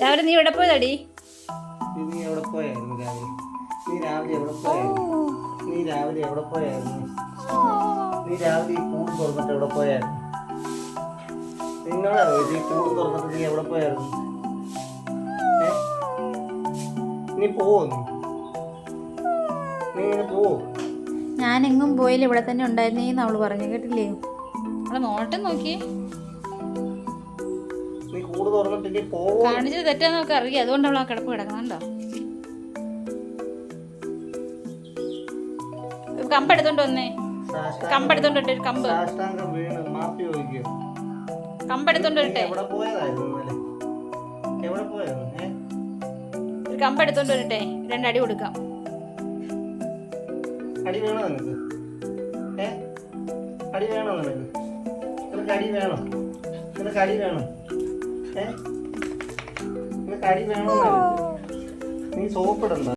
രാവിലെ നീ എവിടെ പോയതാടി? നീ നീ എവിടെ പോയായിരുന്നു രാവിലെ? നീ രാവിലെ എവിടെ പോയായിരുന്നു? നീ രാവിലെ എവിടെ പോയായിരുന്നു? നീ രാവിലെ ഈ കൂട് തുറന്നിട്ട് എവിടെ പോയായിരുന്നു? നിങ്ങളാ ഈ കൂട് തുറന്നിട്ട് നീ എവിടെ പോയായിരുന്നു? ഏ? നീ പോവോ നീ? ഇങ്ങനെ പോവോ? ഞാൻ എങ്ങും പോയില്ല ഇവിടെ തന്നെ ഉണ്ടായിരുന്നേന്ന് അവൾ പറഞ്ഞു കേട്ടില്ലേ? അവളെ നോട്ടം നോക്കി കൂട് തുറന്നിട്ട് നീ പോവോ. കാണിച്ചത് തെറ്റാന്ന് നമുക്ക് അറിയാം. അതുകൊണ്ട് അവൾ ആ കിടപ്പ് കിടക്കണുണ്ടോ കമ്പെടുത്തോണ്ട് വന്നേ. സാഷ്ടാംഗം- കമ്പെടുത്തോണ്ട് വരട്ടെ ഒരു കമ്പ്. സാഷ്ടാംഗം വീണ് മാപ്പി ചോദിക്കുക കമ്പെടുത്തോണ്ട് നീ വരട്ടെ. എവിടെ പോയതായിരുന്നു ഇന്നലെ? എവിടെ പോയായിരുന്നു? ഏ? ഒരു കമ്പെടുത്തോണ്ട് വരട്ടെ. രണ്ടടി കൊടുക്കാം. അടി വേണോ നിനക്ക്? ഏ? അടി വേണോ നിനക്ക്? നിനക്ക് അടി വേണോ? നിനക്ക് അടി വേണോ? ഏ? അടി വേണോ നീ സോപ്പിടണ്ട.